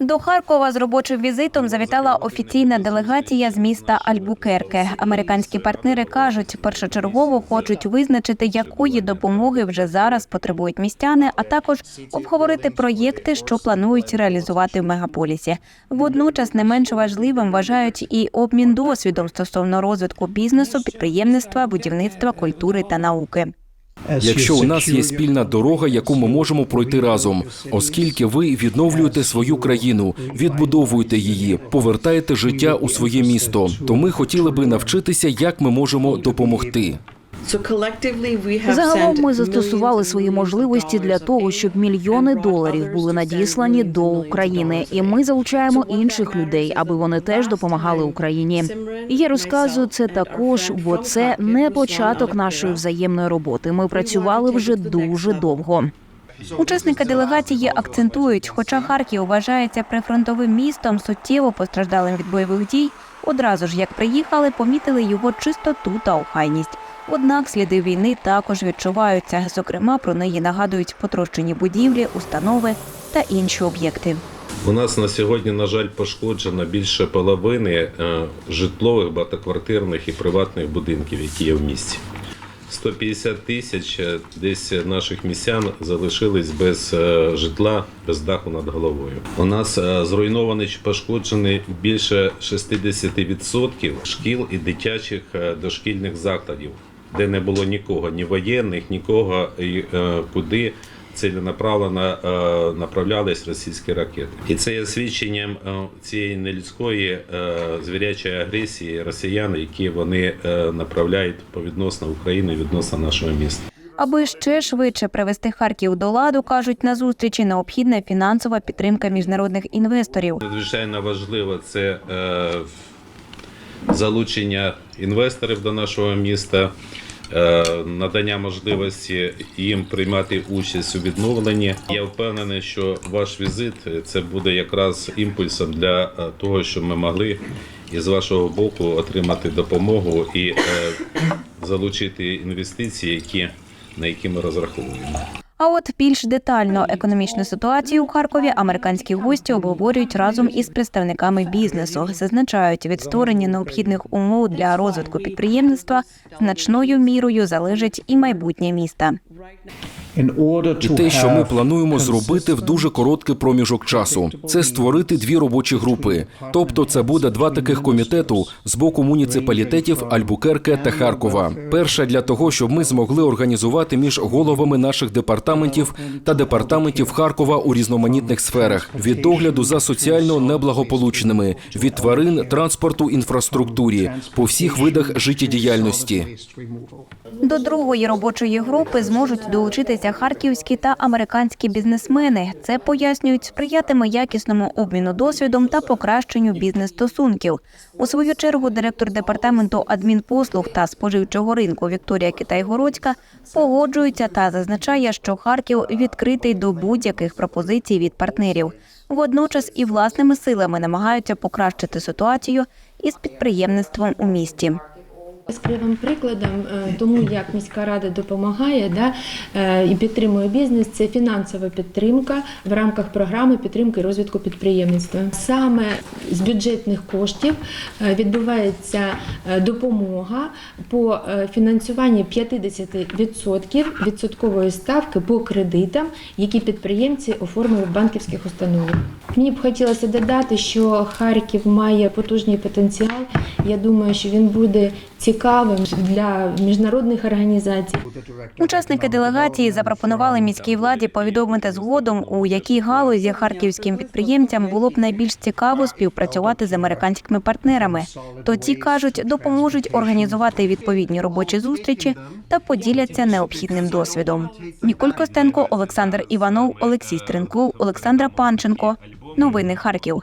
До Харкова з робочим візитом завітала офіційна делегація з міста Альбукерке. Американські партнери кажуть, першочергово хочуть визначити, якої допомоги вже зараз потребують містяни, а також обговорити проєкти, що планують реалізувати в мегаполісі. Водночас не менш важливим вважають і обмін досвідом стосовно розвитку бізнесу, підприємництва, будівництва, культури та науки. Якщо у нас є спільна дорога, яку ми можемо пройти разом, оскільки ви відновлюєте свою країну, відбудовуєте її, повертаєте життя у своє місто, то ми хотіли би навчитися, як ми можемо допомогти. Загалом ми застосували свої можливості для того, щоб мільйони доларів були надіслані до України, і ми залучаємо інших людей, аби вони теж допомагали Україні. І я розказую це також, бо це не початок нашої взаємної роботи. Ми працювали вже дуже довго. Учасники делегації акцентують, хоча Харків вважається прифронтовим містом, суттєво постраждалим від бойових дій. Одразу ж як приїхали, помітили його чистоту та охайність. Однак сліди війни також відчуваються. Зокрема, про неї нагадують потрощені будівлі, установи та інші об'єкти. У нас на сьогодні, на жаль, пошкоджено більше половини е, житлових, багатоквартирних і приватних будинків, які є в місті. 150 тисяч е, десь наших містян залишились без е, житла, без даху над головою. У нас е, зруйновані чи пошкоджені більше 60% шкіл і дитячих дошкільних закладів, де не було нікого, ні воєнних, нікого, і, куди ціленаправленно е, направлялись російські ракети. І це є свідченням е, цієї нелюдської е, звірячої агресії росіян, які вони направляють по відносно України, відносно нашого міста. Аби ще швидше привести Харків до ладу, кажуть на зустрічі, необхідна фінансова підтримка міжнародних інвесторів. Надзвичайно важливо це залучення інвесторів до нашого міста, надання можливості їм приймати участь у відновленні. Я впевнений, що ваш візит це буде якраз імпульсом для е, того, щоб ми могли із вашого боку отримати допомогу і е, залучити інвестиції, які, на які ми розраховуємо. А от більш детально економічну ситуацію у Харкові американські гості обговорюють разом із представниками бізнесу. Зазначають, від створення необхідних умов для розвитку підприємництва значною мірою залежить і майбутнє міста. І те, що ми плануємо зробити в дуже короткий проміжок часу, це створити дві робочі групи. Тобто, це буде два таких комітету з боку муніципалітетів Альбукерке та Харкова. Перша для того, щоб ми змогли організувати між головами наших департаментів та департаментів Харкова у різноманітних сферах від догляду за соціально неблагополучними, від тварин, транспорту, інфраструктурі по всіх видах життєдіяльності. До другої робочої групи зможуть долучитися харківські та американські бізнесмени. Це пояснюють, сприятиме якісному обміну досвідом та покращенню бізнес-стосунків. У свою чергу директор департаменту адмінпослуг та споживчого ринку Вікторія Китайгородська погоджується та зазначає, що Харків відкритий до будь-яких пропозицій від партнерів. Водночас і власними силами намагаються покращити ситуацію із підприємництвом у місті. Яскравим прикладом е, тому, як міська рада допомагає да, е, і підтримує бізнес, це фінансова підтримка в рамках програми підтримки розвитку підприємництва. Саме з бюджетних коштів е, відбувається допомога по фінансуванню 50% відсоткової ставки по кредитам, які підприємці оформили в банківських установах. Мені б хотілося додати, що Харків має потужний потенціал. Я думаю, що він буде цікавим для міжнародних організацій. Учасники делегації запропонували міській владі повідомити згодом, у якій галузі харківським підприємцям було б найбільш цікаво співпрацювати з американськими партнерами. То ті кажуть, допоможуть організувати відповідні робочі зустрічі та поділяться необхідним досвідом. Ніколь Костенко, Олександр Іванов, Олексій Стренков, Олександра Панченко. Новини Харків.